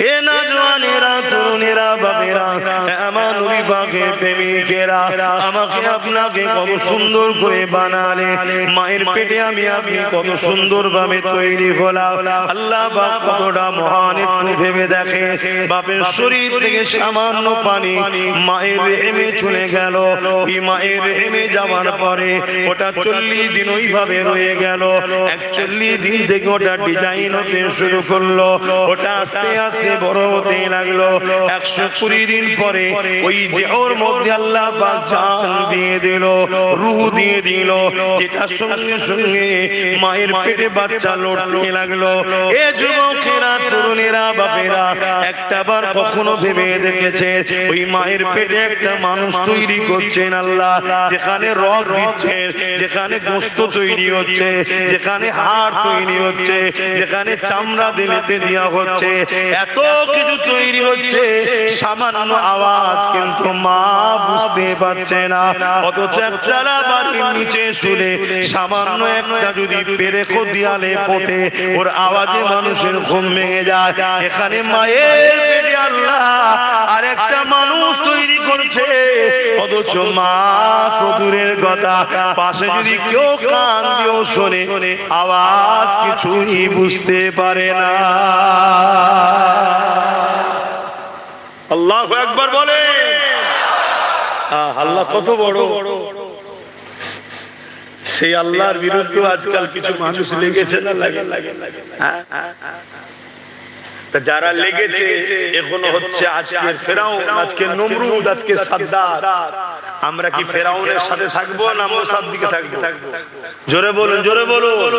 এ না জওয়ানেরা তরুণেরা মায়ের পেটে আমি আপনি কত সুন্দর ভাবে তৈরি হলাম। আল্লাহ বাপ কতটা মহান একটু ভেবে দেখে। বাপের শরীর থেকে সামান্য পানি মায়ের রেহেমে চলে গেল। মায়ের রেহেমে যাওয়ার পরে ওটা চল্লিশ দিন ওইভাবে রয়ে গেল। একচল্লিশ দিন থেকে ওটা ডিজাইন হতে শুরু করল। ওটা আস্তে আস্তে বড় হতে লাগল। একশো মায়ের পেটে বাচ্চা লড়তে লাগল। এ যুবকেরা, তরুণেরা, বাপেরা একটা বার কখনো ভেবে দেখেছে, ওই মায়ের পেটে একটা মানুষ তৈরি করছেন আল্লাহ, যেখানে রক দিচ্ছে, যেখানে গোস্ত তৈরি হচ্ছে, যেখানে হাড় তৈরি হচ্ছে, যেখানে চামড়া দিলেতে দেওয়া হচ্ছে, এত কিছু তৈরি হচ্ছে সামান্য আওয়াজ কিন্তু মা বুঝতে পারছে না। অথচ একচালা বাড়ির নিচে শুনে সামান্য একটা যদি পেরেখো দিয়ালে পোতে ওর আওয়াজে মানুষের ঘুম ভেঙে যায়। এখানে মায়ের পেটে আল্লাহ আর একটা মানুষ তৈরি করছে। অথচ মা তো দূরের কথা পাশে যদি কেউ কান দিয়েও শোনে, আওয়াজ কিছুই বুঝতে পারে না। আল্লাহ একবার বলে। আল্লাহ কত বড়। সেই আল্লাহর বিরুদ্ধে আজকাল কিছু মানুষ লেগেছে না লাগে? লাগে? যারা লেগেছে এখনও হচ্ছে আজকের ফেরাউন আজকে নমরুদ আজকে সাদ্দার আমরা কি ফেরাউনের সাথে থাকব না মোসাদ দিকে থাকব? জোরে বলুন জোরে বলুন।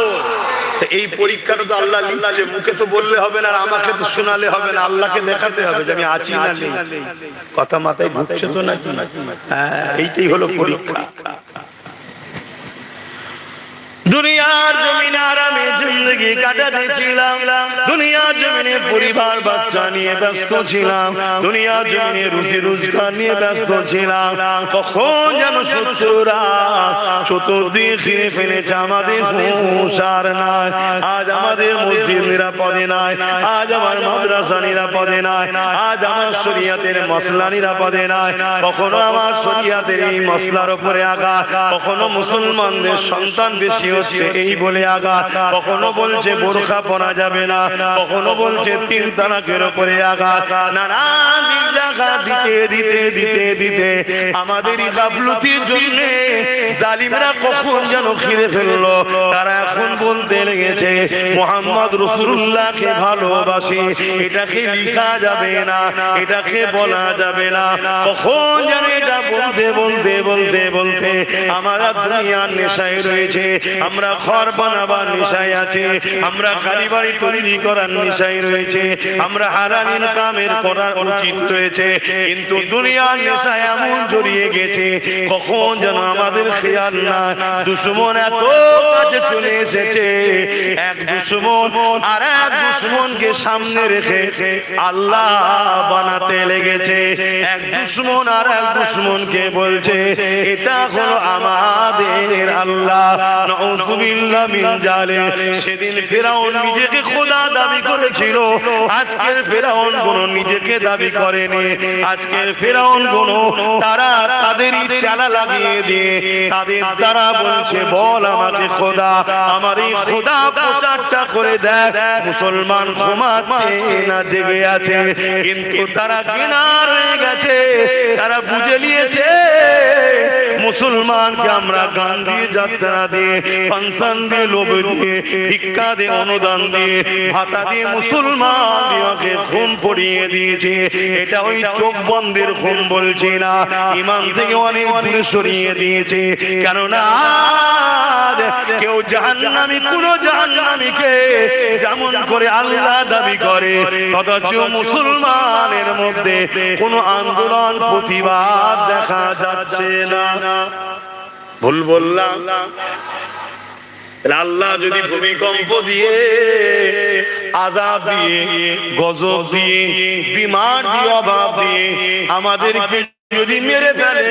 এই পরীক্ষাটা তো আল্লাহ যে মুখে তো বললে হবে না আর আমাকে তো শোনালে হবে না, আল্লাহকে দেখাতে হবে যে আমি আছি না নেই। কথা মাথায় ঢুকছে তো না হ্যাঁ এইটাই হলো পরীক্ষা। দুনিয়ার জমিনে আরামে জিন্দগি কাটাতে ছিলাম। দুনিয়ার জমিনে পরিবার, বাচ্চা নিয়ে ব্যস্ত ছিলাম। দুনিয়ার জমিনে রুজি, রোজগার নিয়ে ব্যস্ত ছিলাম। কখন যেন শত্রুরা চতুর্দিকে ফিরে ফেলেছে আমাদের হুঁশ আর নাই। আজ আমাদের মসজিদ নিরাপদে নাই। আজ আমার মাদ্রাসা নিরাপদে নাই। আজ আমার শরিয়াতের মশলা নিরাপদে নাই। কখনো আমার শরিয়াতের এই মশলার উপরে আগা কখনো মুসলমানদের সন্তান বেশি এই বলে আগা কখনো বলছে বোরখা পরা যাবে না কখনো বলছে তিন তালাকের উপরে দিক দেখা দিতে দিতে দিতে দিতে আমাদের এই গাফলতির জন্য জালিমরা কখন যেন ঘিরে ফেলল? তারা এখন বলতে লেগেছে মোহাম্মদ রসুল্লাহকে ভালোবাসে এটাকে লিখা যাবে না এটাকে বলা যাবে না কখন যেন এটা বলতে বলতে বলতে বলতে আমরা দুনিয়ার নেশায় রয়েছে আমরা ঘর বানাবার নেশায় আছে, আমরা কালী বাড়ি তৈরি করার নেশায় রয়েছে, আমরা হারানির কামের করার উচিত রয়েছে, কিন্তু দুনিয়ার নেশায় এমন জড়িয়ে গেছে, কখন যেন আমাদের খেয়াল না দুশ্মন এত কাছে চলে এসেছে, এক দুশ্মন আর এক দুশ্মনকে সামনে রেখে আল্লাহ বানাতে লেগেছে, এক দুশ্মন আর এক দুশ্মনকে বলছে, এটা হলো আমাদের আল্লাহ সেদিন ফেরাউন নিজেকে দাবি করেছিল। আজকের ফেরাউন নিজেকে দাবি করেনি। ফেরাউন তারা বলছে, বল আমাকে আমার এই করে মুসলমান না, জেগে আছে। কিন্তু তারা হয়ে গেছে। তারা বুঝে নিয়েছে, মুসলমানকে আমরা গান দিয়ে যাত্রা দিয়ে ফাংশন দিয়ে লোভ দিয়ে, ভিক্ষা দিয়ে অনুদান দিয়ে, ভাতা দিয়ে পড়িয়ে দিয়েছে। এটা ওই চোখ বন্ধের না, ইমান থেকে অনেক সরিয়ে দিয়েছে। কেননা কেউ জাহান্নামি, কোন যেমন করে আল্লাহ দাবি করে অথচ মুসলমানের মধ্যে কোনো আন্দোলন, প্রতিবাদ দেখা যাচ্ছে না। ভুল বললাম। আল্লাহ যদি ভূমিকম্প দিয়ে আজাব দিয়ে গজব দিয়ে বিমার দিয়ে অভাব দিয়ে আমাদেরকে যদি মেরে ফেলে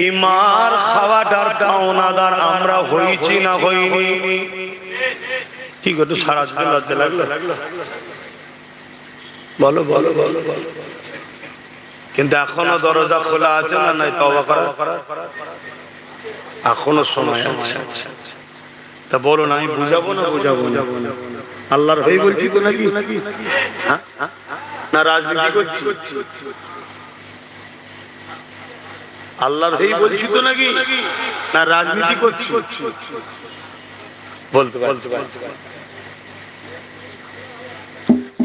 এই মার খাওয়াটার পাওনাদার আমরা হইছি না হইনি। ঠিক একটু সারা লজ্জা লাগল? বলো বলো বলো বলো কিন্তু এখনও দরজা খোলা আছে না নাই? তবা করা এখনও সময় আছে। তা বলো না, আমি বুঝাবো না বুঝাবো আল্লাহর হয়ে বলছি তো নাকি? হ্যাঁ? না, রাজনীতি করছি। আল্লাহর হয়ে বলছি তো নাকি? না, রাজনীতি করছি। বলতে পারছি।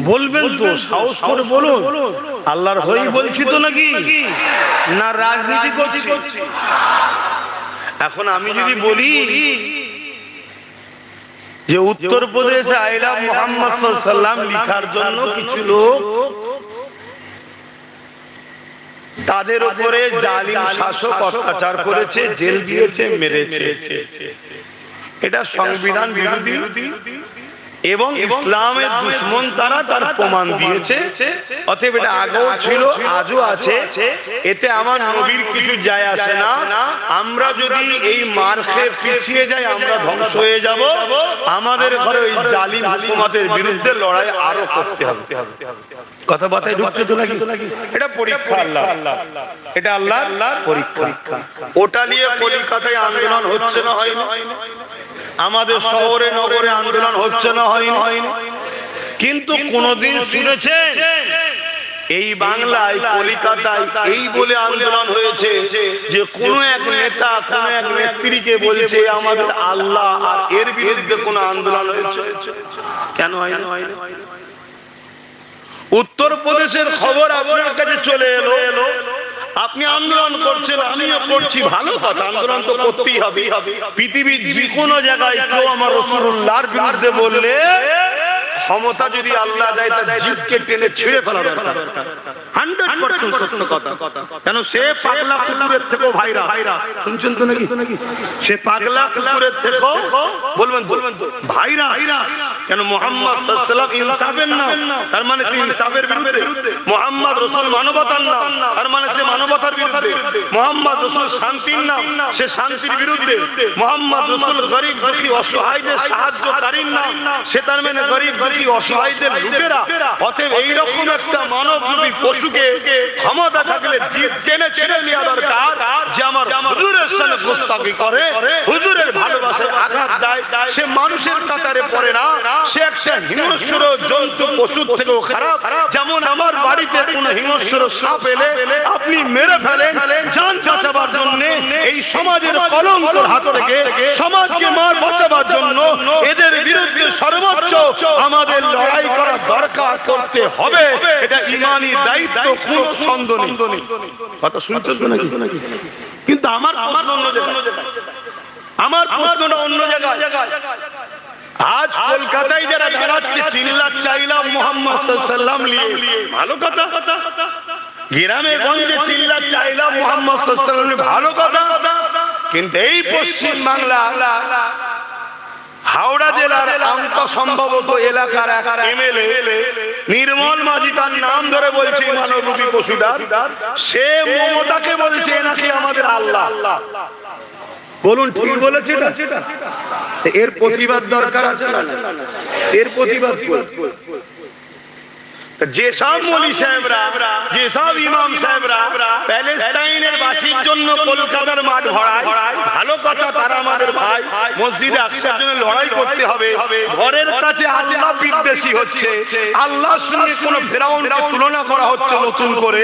বলবেন তো, সাহস করে আল্লাহর হয়ে বলছি তো নাকি? না, রাজনীতি করছি। এখন আমি যদি বলি যে উত্তর প্রদেশে আইলাম মোহাম্মদ সাল্লাম লিখার জন্য কিছু লোক তাদের উপরে জালিম শাসক অত্যাচার করেছে, জেল দিয়েছে, মেরেছে। এটা সংবিধান বিরোধী? এবং ইসলামের দুশ্মন তারা তার প্রমাণ দিয়েছে। অতএব এটা আগেও ছিল আজও আছে। এতে আমার নবীর কিছু যায় আসে না। আমরা যদি এই মার খেয়ে পিছিয়ে যাই আমরা ধ্বংস হয়ে যাব। আমাদের ঘরে ওই জালিম হুকুমতের বিরুদ্ধে লড়াই আরও করতে হবে। কথাবার্তায় ঢুকছে তো নাকি? এটা পরীক্ষা আল্লাহ এটা আল্লাহ পরীক্ষা। ওটা নিয়ে কলিকাতায় আন্দোলন হচ্ছে না? হয় না? আমাদের শহরে নগরে আন্দোলন হচ্ছে না হয় কিন্তু কোনদিন শুনেছেন? এই বাংলায় কলিকাতায় এই বলে আন্দোলন হয়েছে যে কোন এক নেতা কোন এক নেত্রীকে বলছে আমাদের আল্লাহ আর এর বিরুদ্ধে কোন আন্দোলন হয়েছে? কেন হয় না উত্তর প্রদেশের খবর আপনার কাছে চলে এলো। আপনি আন্দোলন করছেন, আমিও করছি। ভালো কথা, আন্দোলন তো করতেই হবে। পৃথিবীর যে কোনো জায়গায় কেউ আমার রসুল্লাহর বিরুদ্ধে বললে, ক্ষমতা যদি আল্লাহ দেয়, তার জিভকে টেনে ছিঁড়ে ফেলা দরকার। কথা। কেন সে পাগলা কুকুরের তো থেকেও বলবেন বলবেন তো, ভাইরাস। মানে মানে মানে এইরকম একটা মানবরূপী পশুকে ক্ষমতা থাকলে টেনে ছেড়ে নেওয়া দরকার, যে আমার হুজুরের সামনে গোস্তাকি করে। হুজুরের ভালোবাসায় আঘাত দেয়। সে মানুষের কাতারে পড়ে না। সে একটা আমার ফেলেন এই সমাজের জন্য এদের বিরুদ্ধে সর্বোচ্চ আমাদের লড়াই করা দরকার করতে হবে। এটা ইমানি দায়িত্ব, কোন কথা শুনছেন কিন্তু আমার প্রশ্ন অন্য জায়গায়। আমার অন্য জায়গায়। আজ কলকাতায় যারা দাঁড়াচ্ছে চিল্লা চাইলাম মোহাম্মদ সাল্লাম নিয়ে। ভালো কথা। গ্রামে, গঞ্জে চিল্লার চাইলাম মোহাম্মদ সাল্লাম ভালো কথা। কিন্তু এই পশ্চিম বাংলা, হাওড়া জেলার অন্ত সম্ভবত এলাকার এমএলএ, নির্মল মাঝি তার নাম ধরে বলছে মানবরূপী পশুদার সে মমতাকে বলছে নাকি আমাদের আল্লাহ। বলুন, ঠিক বলেছে? এর প্রতিবাদ দরকার আছে না? এর প্রতিবাদ লড়াই করতে হবে কাছে আল্লাহ হচ্ছে, আল্লাহর কোন তুলনা করা হচ্ছে নতুন করে,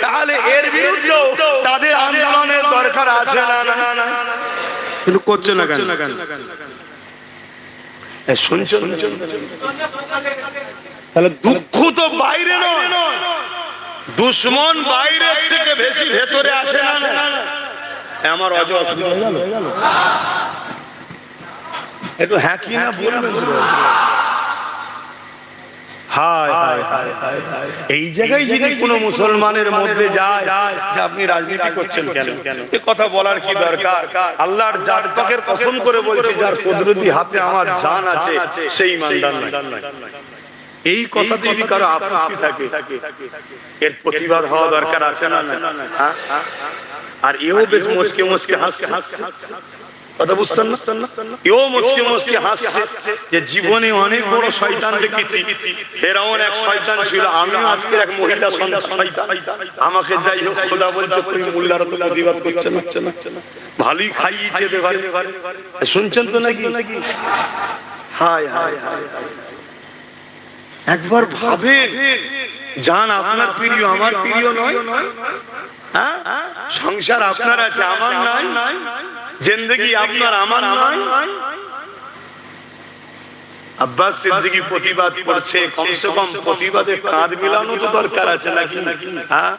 তাহলে এর বিরুদ্ধে তাদের আন্দোলনের দরকার আছে না না? কিন্তু করছ না কেন শুনছো তাহলে দুঃখ তো বাইরে নয় দুশ্মন বাইরে থেকে বেশি ভেতরে আছে না? আমার অজ অসুবিধা হয়ে গেল? একটু হ্যাঁ কি না বলবেন তো? হায় হায় হায় হায় হায়। এই জায়গায় যদি কোনো মুসলমানের মধ্যে যায় যে আপনি রাজনীতি করছেন কেন? এ কথা বলার কি দরকার? আল্লাহর জাত পাকের কসম করে বলছে যার কুদরতি হাতে আমার জান আছে সেই ইমানদার নয় এই কথাতে যদি কারও আপত্তি থাকে এর প্রতিবাদ হওয়া দরকার আছে না হ্যাঁ? আর এও বেশ মুচকে মুচকে হাসছে। কথা বুঝছেন না? এও মুচকে মুচকে হাসছে যে জীবনে অনেক বড় শয়তান দেখেছি। ফেরাউন এক শয়তান ছিল আমি আজকে এক মহিলা শয়তান আমাকে যাই হোক, খোদা বলছে, তুমি মোল্লার না? ভালোই খাইয়েছে শুনছেন তো নাকি? হায় হায় হায়। একবার ভাবেন, জান আপনার প্রিয়, আমার প্রিয় নয়? হ্যাঁ? সংসার আপনার আছে, আমার নাই? জিন্দগি আপনার আমার নয় আব্বাস সিদ্দিকী প্রতিবাদ করছে কমসে কম প্রতিবাদে কাঁধ মিলানো তো দরকার আছে নাকি হ্যাঁ?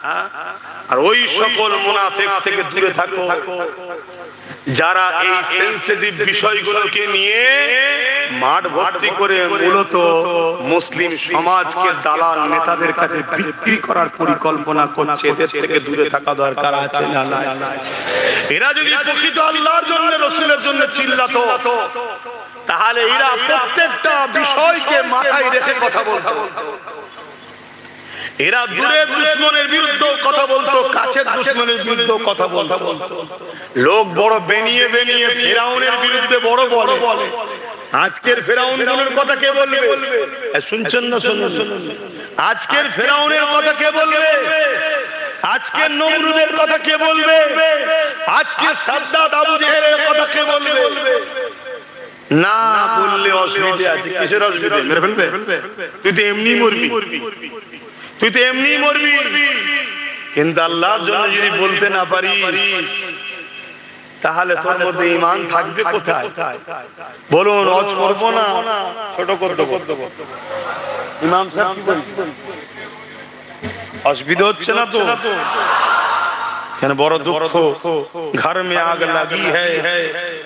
আর ওই সকল মুনাফেক থেকে দূরে থাকো। যারা এই সেন্সিটিভ বিষয়গুলোকে নিয়ে মাঠ ভর্তি করে মূলত মুসলিম সমাজকে দালাল নেতাদের কাছে বিক্রি করার পরিকল্পনা করছে এদের থেকে দূরে থাকা দরকার আছে না না এরা যদি প্রকৃত আল্লাহর জন্য রসুলের জন্য চিল্লাতো তাহলে এরা প্রত্যেকটা বিষয়কে মাথায় রেখে কথা বলতো। এরা দূরের দুশ্মনের বিরুদ্ধে কথা বলতো কাছের দুশ্মনের বিরুদ্ধে কথা বলতো। লোক বড় বেনিয়ে বেনিয়ে ফেরাউনের বিরুদ্ধে বড় বড় বলে। আজকের ফেরাউন ফেরাউনের কথা কে বলবে? শুনছেন না শুনুন আজকের ফেরাউনের কথা কে বলবে? আজকের নমরুদের কথা কে বলবে? আজকে সাদ্দাত আবু জেহেলের কথা কে বলবে? না বললে অসুবিধা আছে। কিসের অসুবিধা? মেরে ফেলবে? তুই তো এমনি মরবি। তুই তো এমনি মরবি। কিন্তু আল্লাহর জন্য যদি বলতে না পারিস তাহলে তোর মধ্যে ইমান থাকবে কোথায়? বলুন অজ করব না ছোট করতে ইমাম সাহেব অসুবিধা হচ্ছে না তো? কেন বড় দুঃখ? ঘর মে আগ লাগি হ্যায়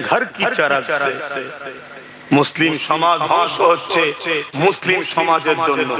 ঘর কি চরক সে মুসলিম সমাজ ধ্বংস হচ্ছে। মুসলিম সমাজের জন্য।